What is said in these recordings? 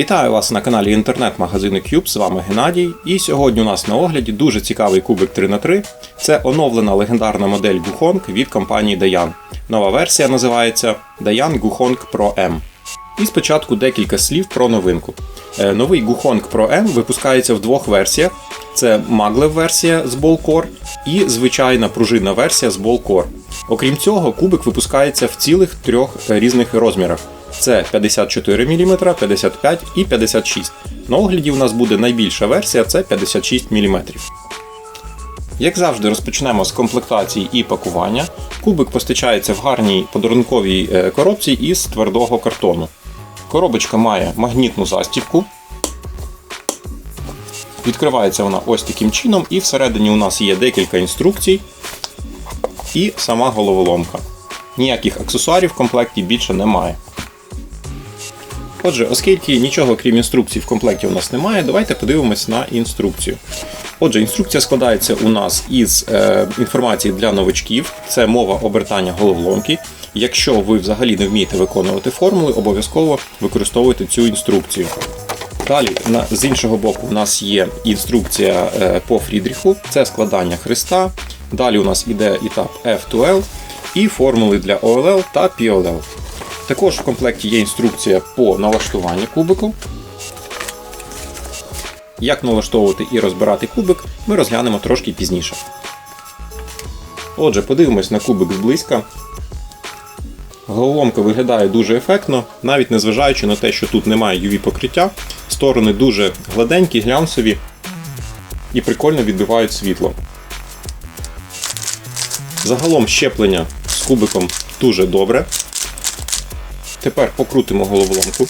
Вітаю вас на каналі інтернет-магазину Cube, з вами Геннадій. І сьогодні у нас на огляді дуже цікавий кубик 3х3. Це оновлена легендарна модель Guhong від компанії Dayan. Нова версія називається Dayan Guhong Pro M. І спочатку декілька слів про новинку. Е, Новий Guhong Pro M випускається в двох версіях: це Maglev версія з Ball Core і звичайна пружинна версія з Ball Core. Окрім цього, кубик випускається в цілих трьох різних розмірах. Це 54 мм, 55 і 56. На огляді у нас буде найбільша версія це 56 мм. Як завжди, розпочнемо з комплектації і пакування. Кубик постачається в гарній подарунковій е, коробці із твердого картону. Коробочка має магнітну застібку. Відкривається вона ось таким чином, і всередині у нас є декілька інструкцій і сама головоломка. Ніяких аксесуарів в комплекті більше немає. Отже, оскільки нічого крім інструкцій в комплекті у нас немає, давайте подивимось на інструкцію. Отже, інструкція складається у нас із е, інформації для новачків, це мова обертання головоломки. Якщо ви взагалі не вмієте виконувати формули, обов'язково використовуйте цю інструкцію. Далі, на, з іншого боку, у нас є інструкція е, по Фрідріху, це складання хреста. Далі у нас іде етап F2L і формули для OLL та PLL. Також в комплекті є інструкція по налаштуванню кубику. Як налаштовувати і розбирати кубик, ми розглянемо трошки пізніше. Отже, подивимось на кубик зблизька. Головоломка виглядає дуже ефектно, навіть незважаючи на те, що тут немає UV-покриття, сторони дуже гладенькі, глянцеві і прикольно відбивають світло. Загалом щеплення з кубиком дуже добре. Тепер покрутимо головоломку.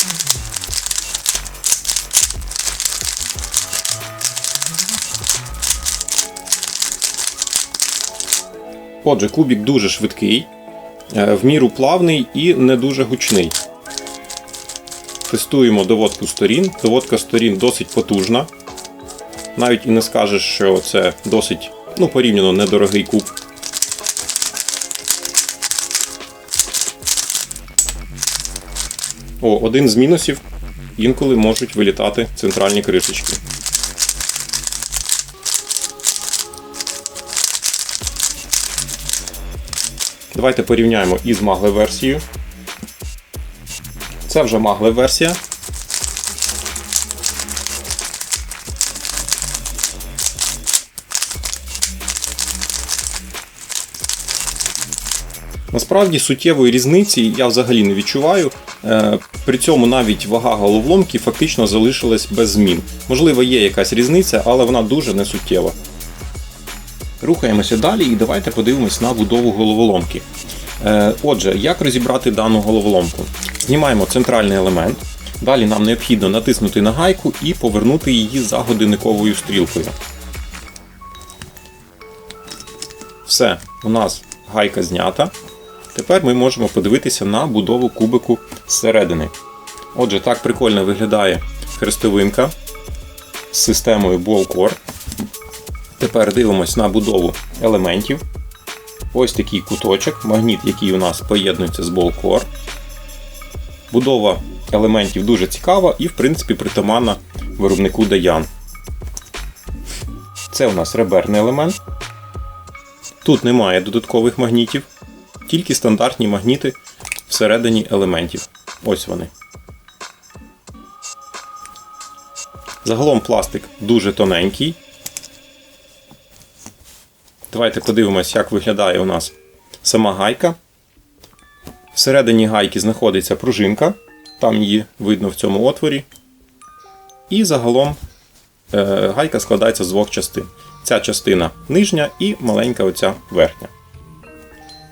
Отже, кубик дуже швидкий, е, в міру плавний і не дуже гучний. Тестуємо доводку сторін. Доводка сторін досить потужна. Навіть і не скажеш, що це досить ну, порівняно недорогий куб. О, один з мінусів. Інколи можуть вилітати центральні кришечки. Давайте порівняємо із магле версією. Це вже магле версія. Насправді суттєвої різниці я взагалі не відчуваю. Е, При цьому навіть вага головоломки фактично залишилась без змін. Можливо, є якась різниця, але вона дуже несуттєва. Рухаємося далі і давайте подивимось на будову головоломки. Е, Отже, як розібрати дану головоломку? Знімаємо центральний елемент. Далі нам необхідно натиснути на гайку і повернути її за годинниковою стрілкою. Все, у нас гайка знята. Тепер ми можемо подивитися на будову кубику зсередини. Отже, так прикольно виглядає хрестовинка з системою Ball Core. Тепер дивимось на будову елементів. Ось такий куточок, магніт, який у нас поєднується з Ball Core. Будова елементів дуже цікава і, в принципі, притаманна виробнику Dayan. Це у нас реберний елемент. Тут немає додаткових магнітів, тільки стандартні магніти всередині елементів. Ось вони. Загалом пластик дуже тоненький. Давайте подивимось, як виглядає у нас сама гайка. Всередині гайки знаходиться пружинка, там її видно в цьому отворі. І загалом е, гайка складається з двох частин. Ця частина нижня і маленька оця верхня.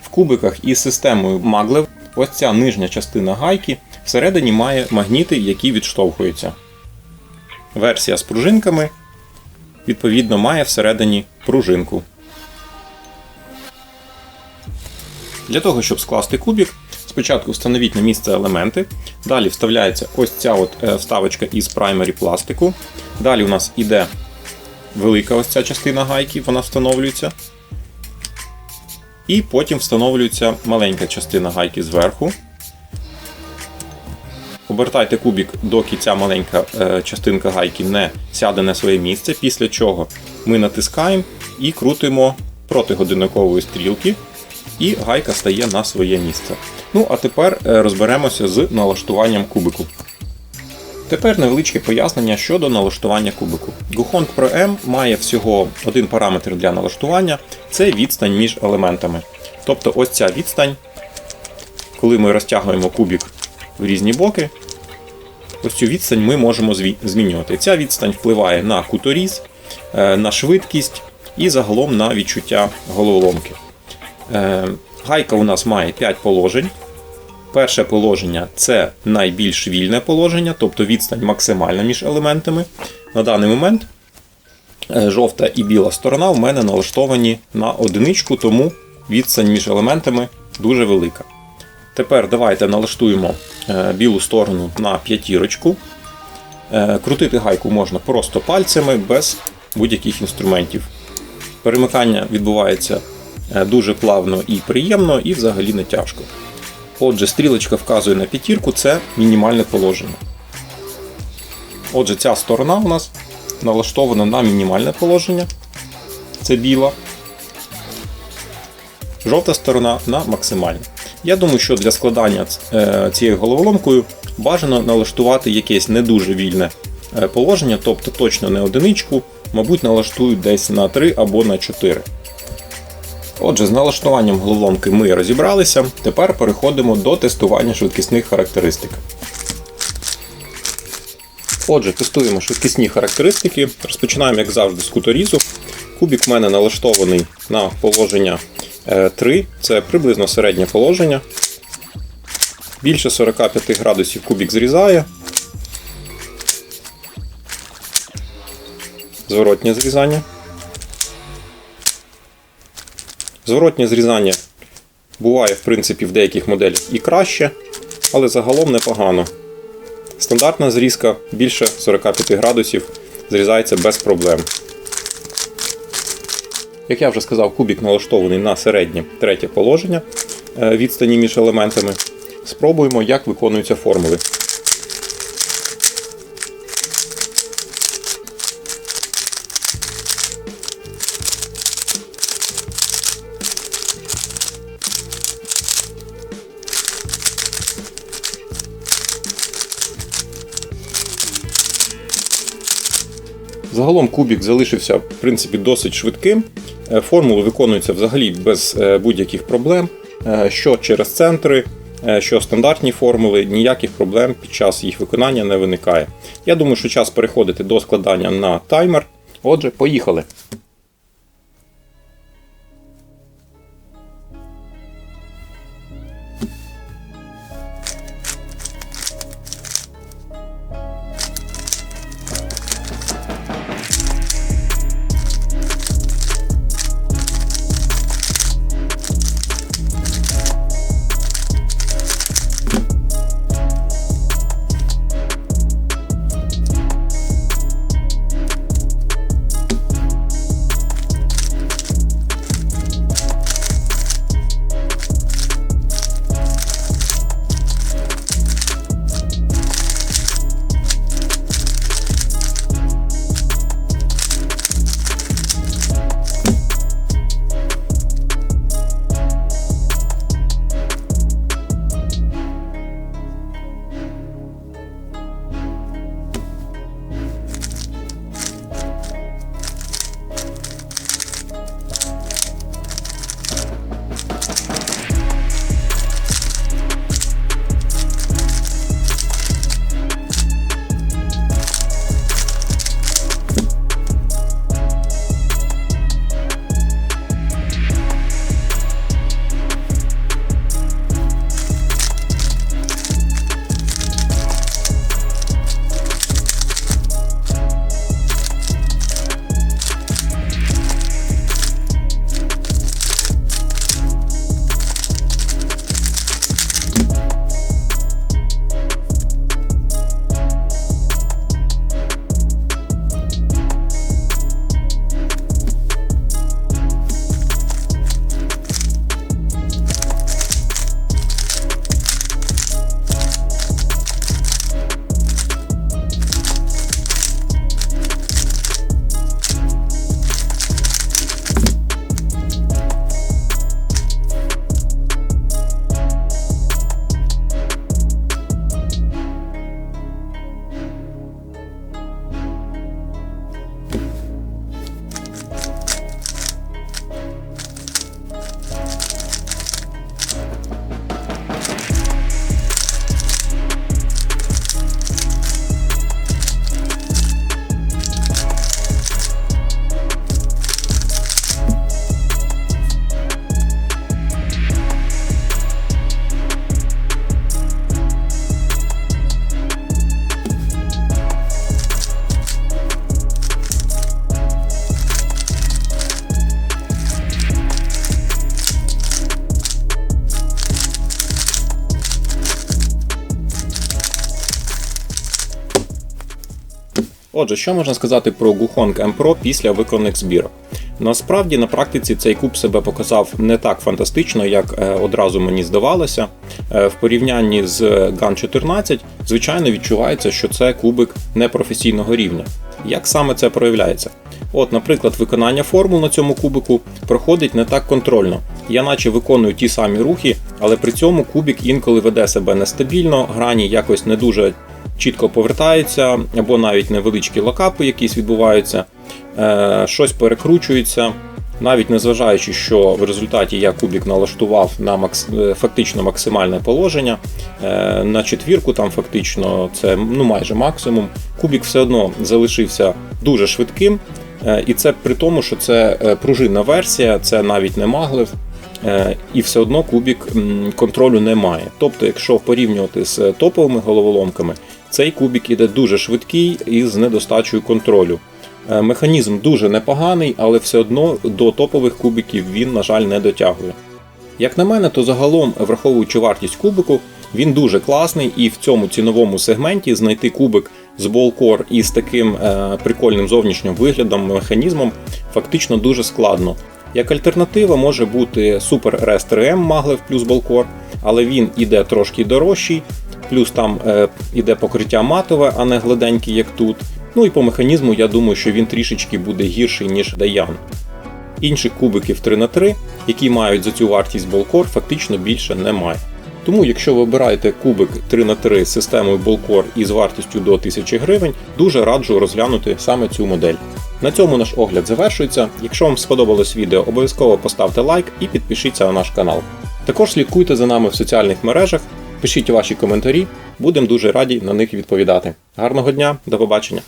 В кубиках із системою Maglev ось ця нижня частина гайки всередині має магніти, які відштовхуються. Версія з пружинками, відповідно, має всередині пружинку. Для того, щоб скласти кубик, спочатку встановіть на місце елементи. Далі вставляється ось ця от е, вставочка із праймері пластику. Далі у нас іде велика ось ця частина гайки, вона встановлюється. І потім встановлюється маленька частина гайки зверху. обертайте кубик, доки ця маленька е, частинка гайки не сяде на своє місце, після чого ми натискаємо і крутимо проти годинникової стрілки, і гайка стає на своє місце. Ну, а тепер е, розберемося з налаштуванням кубику. Тепер невеличке пояснення щодо налаштування кубику. Guhong Pro M має всього один параметр для налаштування це відстань між елементами. Тобто ось ця відстань, коли ми розтягуємо кубик в різні боки, ось цю відстань ми можемо змінювати. Ця відстань впливає на куторіз, е, на швидкість і загалом на відчуття головоломки. Е, гайка у нас має 5 положень. Перше положення це найбільш вільне положення, тобто відстань максимальна між елементами. На даний момент е, жовта і біла сторона в мене налаштовані на одиничку, тому відстань між елементами дуже велика. Тепер давайте налаштуємо е, білу сторону на п'ятірочку. Е, крутити гайку можна просто пальцями без будь-яких інструментів. Перемикання відбувається дуже плавно і приємно, і взагалі не тяжко. Отже, стрілочка вказує на п'ятірку, це мінімальне положення. Отже, ця сторона у нас налаштована на мінімальне положення. Це біла. Жовта сторона на максимальне. Я думаю, що для складання е, цією головоломкою бажано налаштувати якесь не дуже вільне е, положення, тобто точно не одиничку, мабуть, налаштують десь на 3 або на 4. Отже, з налаштуванням головоломки ми розібралися. Тепер переходимо до тестування швидкісних характеристик. Отже, тестуємо швидкісні характеристики. Розпочинаємо, як завжди, з куторізу. Кубік в мене налаштований на положення 3, е, це приблизно середнє положення. Більше 45 градусів кубік зрізає. Зворотнє зрізання. Зворотнє зрізання буває, в принципі, в деяких моделях і краще, але загалом непогано. Стандартна зрізка більше 45 градусів зрізається без проблем. Як я вже сказав, кубік налаштований на середнє третє положення е, відстані між елементами. Спробуємо, як виконуються формули. Загалом кубік залишився в принципі, досить швидким. Формула формули виконуються взагалі без е, будь-яких проблем. Е, що через центри, що стандартні формули, ніяких проблем під час їх виконання не виникає. Я думаю, що час переходити до складання на таймер. Отже, поїхали. Отже, що можна сказати про Guhong M Pro після виконаних збірок? Насправді на практиці цей куб себе показав не так фантастично, як е, одразу мені здавалося. Е, В порівнянні з GAN 14, звичайно, відчувається, що це кубик непрофесійного рівня. Як саме це проявляється? От, наприклад, виконання формул на цьому кубику проходить не так контрольно. Я наче виконую ті самі рухи, але при цьому кубик інколи веде себе нестабільно, грані якось не дуже чітко повертаються, або навіть невеличкі локапи якісь відбуваються, е, щось перекручується. Навіть незважаючи, що в результаті я кубік налаштував на макс... е, фактично максимальне положення, е, на четвірку там фактично це ну майже максимум. Кубік все одно залишився дуже швидким, і це при тому, що це пружинна версія, це навіть не маглев, е, і все одно кубік контролю не має. Тобто, якщо порівнювати з топовими головоломками, цей кубік іде дуже швидкий і з недостачою контролю. Е, Механізм дуже непоганий, але все одно до топових кубиків він, на жаль, не дотягує. Як на мене, то загалом, враховуючи вартість кубику, він дуже класний, і в цьому ціновому сегменті знайти кубик з болкор і з таким е, прикольним зовнішнім виглядом, механізмом фактично дуже складно. Як альтернатива може бути Super Rest 3M Maglev плюс болкор, але він іде трошки дорожчий, плюс там е, іде покриття матове, а не гладенький, як тут. Ну і по механізму я думаю, що він трішечки буде гірший, ніж Dayan. Інших кубиків 3х3, які мають за цю вартість Bolcore, фактично більше немає. Тому, якщо ви обираєте кубик 3х3 з системою Bolcore і з вартістю до 1000 гривень, дуже раджу розглянути саме цю модель. На цьому наш огляд завершується. Якщо вам сподобалось відео, обов'язково поставте лайк і підпишіться на наш канал. Також слідкуйте за нами в соціальних мережах, пишіть ваші коментарі, будемо дуже раді на них відповідати. Гарного дня, до побачення!